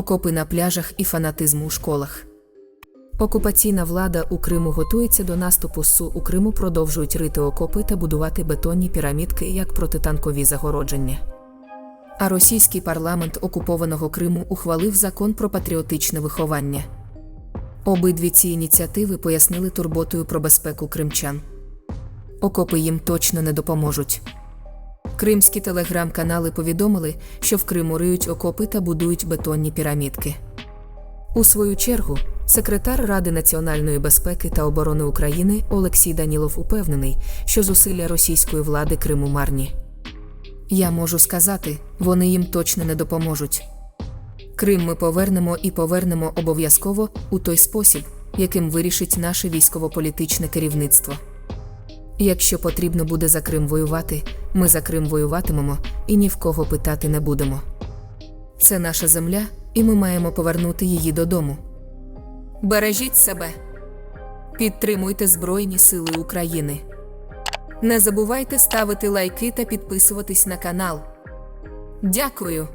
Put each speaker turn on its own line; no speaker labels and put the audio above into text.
окопи на пляжах і фанатизм у школах. Окупаційна влада у Криму готується до наступу СУ у Криму продовжують рити окопи та будувати бетонні пірамідки як протитанкові загородження. А російський парламент окупованого Криму ухвалив закон про патріотичне виховання. Обидві ці ініціативи пояснили турботою про безпеку кримчан. Окопи їм точно не допоможуть. Кримські телеграм-канали повідомили, що в Криму риють окопи та будують бетонні пірамідки. У свою чергу, секретар Ради національної безпеки та оборони України Олексій Данілов упевнений, що зусилля російської влади Криму марні. Я можу сказати, вони їм точно не допоможуть. Крим ми повернемо і повернемо обов'язково у той спосіб, яким вирішить наше військово-політичне керівництво. Якщо потрібно буде за Крим воювати, ми за Крим воюватимемо і ні в кого питати не будемо. Це наша земля, і ми маємо повернути її додому. Бережіть себе, підтримуйте Збройні Сили України. Не забувайте ставити лайки та підписуватись на канал. Дякую.